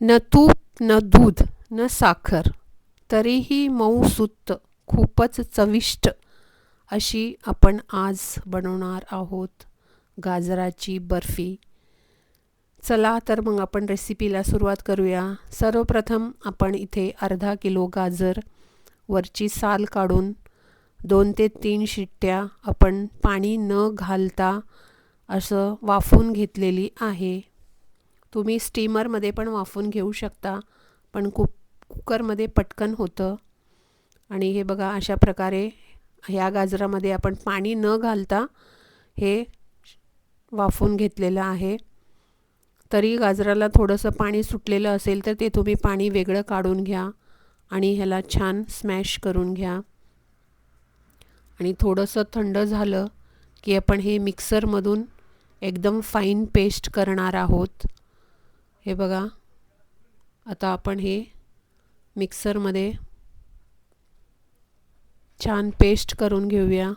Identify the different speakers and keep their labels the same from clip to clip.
Speaker 1: न तूप न दूध न साखर तरीही मऊ सुत्त खूपच चविष्ट अशी आपण आज बनवणार आहोत गाजराची बर्फी. चला तर मग आपण रेसिपीला सुरुवात करूया. सर्वप्रथम आपण इथे अर्धा किलो गाजर वरची साल काढून दोन ते तीन शिट्ट्या आपण पाणी न घालता असं वाफून घेतलेली आहे. तुम्ही स्टीमरमध्ये पण वाफून घेऊ शकता पण कुक कुकरमध्ये पटकन होतं. आणि हे बघा अशा प्रकारे ह्या गाजरामध्ये आपण पाणी न घालता हे वाफून घेतलेलं आहे. तरी गाजराला थोडंसं पाणी सुटलेलं असेल तर ते तुम्ही पाणी वेगळं काढून घ्या आणि ह्याला छान स्मॅश करून घ्या. आणि थोडंसं थंड झालं की आपण हे मिक्सरमधून एकदम फाईन पेस्ट करणार आहोत. हे बघा. आता आपण हे मिक्सरमध्ये छान पेस्ट करून घेऊया.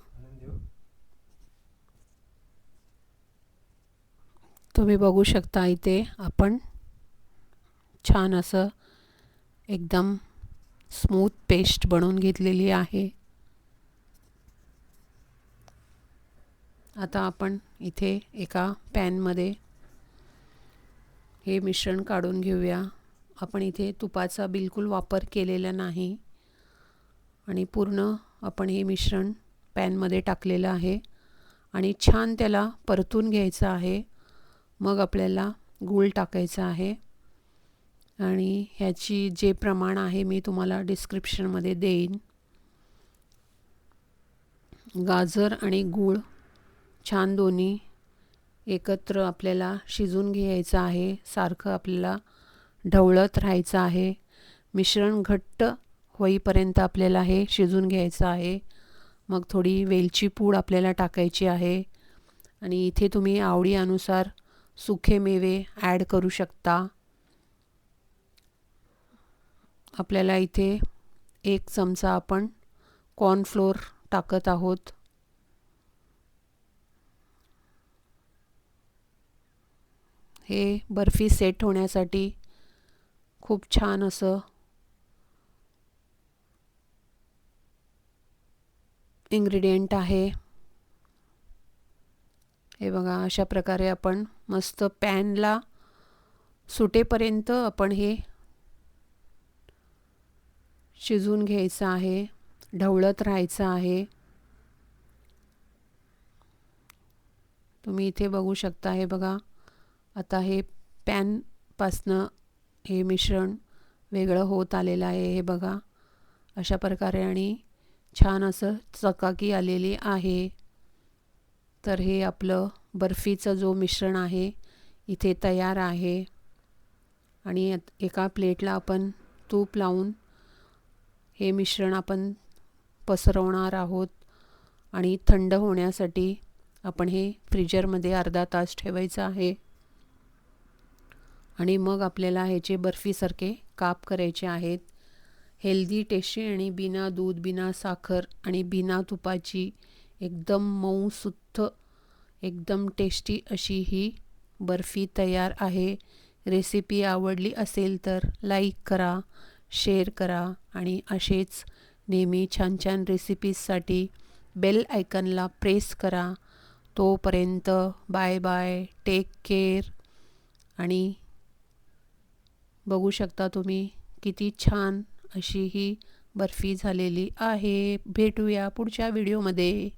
Speaker 1: तुम्ही बघू शकता इथे आपण छान असं एकदम स्मूथ पेस्ट बनवून घेतलेली आहे. आता आपण इथे एका पॅनमध्ये हे मिश्रण काढून घेऊया. आपण इथे तुपाचा बिलकुल वापर केलेला नाही. आणि पूर्ण आपण हे मिश्रण पॅनमध्ये टाकलेलं आहे. आणि छान त्याला परतून घ्यायचं आहे. मग आपल्याला गूळ टाकायचं आहे. आणि ह्याची जे प्रमाण आहे मी तुम्हाला डिस्क्रिप्शनमध्ये देईन. गाजर आणि गूळ छान दोन्ही एकत्र आपल्याला शिजून घ्यायचं आहे सारखं आपल्याला ढवळत राहायचं आहे. मिश्रण घट्ट होईपर्यंत आपल्याला हे शिजून घ्यायचं आहे. मग थोडी वेलची पूड आपल्याला टाकायची आहे. आणि इथे तुम्ही आवडीनुसार सुखे मेवे ॲड करू शकता. आपल्याला इथे एक चमचा आपण कॉर्नफ्लोअर टाकत आहोत. हे बर्फी सेट होण्यासाठी खूप छान असं इंग्रेडियंट आहे. हे बघा अशा प्रकारे आपण मस्त पॅनला सुटेपर्यंत आपण हे शिजून घ्यायचं आहे ढवळत राहायचं आहे. तुम्ही इथे बघू शकता हे बघा. आता हे पॅनपासनं हे मिश्रण वेगळं होत आलेलं आहे हे बघा. अशा प्रकारे आणि छान असं चकाकी आलेली आहे. तर हे आपलं बर्फीचं जो मिश्रण आहे इथे तयार आहे. आणि एका प्लेटला आपण तूप लावून हे मिश्रण आपण पसरवणार आहोत. आणि थंड होण्यासाठी आपण हे फ्रीजरमध्ये अर्धा तास ठेवायचं आहे. आणि मग आपल्याला ह्याचे बर्फीसारखे काप करायचे आहेत. हेल्दी टेस्टी आणि बिना दूध बिना साखर आणि बिना तुपाची एकदम मऊ एकदम टेस्टी अशी ही बर्फी तयार आहे. रेसिपी आवडली असेल तर लाईक करा शेअर करा आणि असेच नेहमी छान छान रेसिपीजसाठी बेल आयकनला प्रेस करा. तोपर्यंत बाय बाय टेक केअर आणि बघू शकता तुम्ही किती छान अशी ही बर्फी झालेली आहे. भेटूया पुढच्या व्हिडिओमध्ये